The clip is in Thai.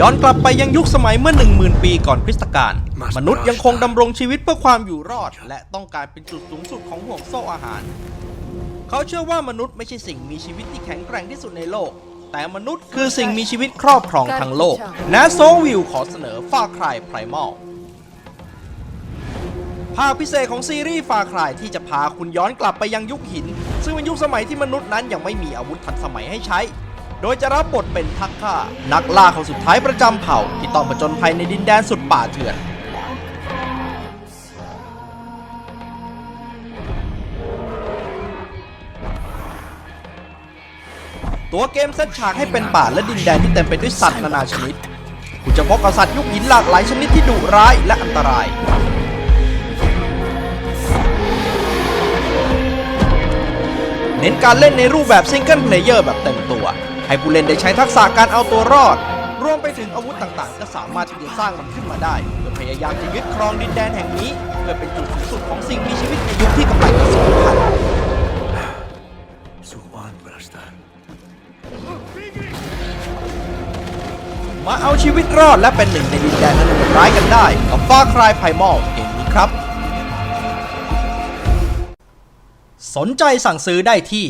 ย้อนกลับไปยังยุคสมัยเมื่อ 10,000 ปีก่อนคริสตกาลมนุษย์ยังคงดำรงชีวิตเพื่อความอยู่รอด และต้องการเป็นจุดสูงสุดของห่วงโซ่อาหาร เขาเชื่อว่ามนุษย์ไม่ใช่สิ่งมีชีวิตที่แข็งแกร่งที่สุดในโลก แต่มนุษย์คือสิ่งมีชีวิตครอบครองทั้งโลกนะโซวิวขอเสนอฟาคลายไพรมอลภาคพิเศษของซีรีส์ฟาคลายที่จะพาคุณย้อนกลับไปยังยุคหิน ซึ่งเป็นยุคสมัยที่มนุษย์นั้นยังไม่มีอาวุธทันสมัยให้ใช้ โดยจะรับบทเป็นทักฆ่า นักล่าคนสุดท้ายประจำเผ่า ที่ต้องผจญภัยในดินแดนสุดป่าเถื่อน ตัวเกมเซตฉากให้เป็นป่าและดินแดนที่เต็มไปด้วยสัตว์นานาชนิด คุณจะพบกับสัตว์ยุคหินหลากหลายชนิดที่ดุร้ายและอันตรายเน้นการเล่นในรูปแบบซิงเกิลเพลเยอร์แบบเต็ม ให้ผู้เล่นได้ใช้ทักษะการเอาตัวรอด รวมไปถึงอาวุธต่างๆ ก็สามารถที่จะสร้างมันขึ้นมาได้เพื่อพยายามจะยึดครองดินแดนแห่งนี้เพื่อเป็นจุดสูงสุดของสิ่งมีชีวิตในยุคที่กำลังจะสูญพันธุ์มาเอาชีวิตรอดและเป็นหนึ่งในดินแดนอันโหดร้ายกันได้ กับฟ้าคลายไพมอลเกมนี้ครับ สนใจสั่งซื้อได้ที่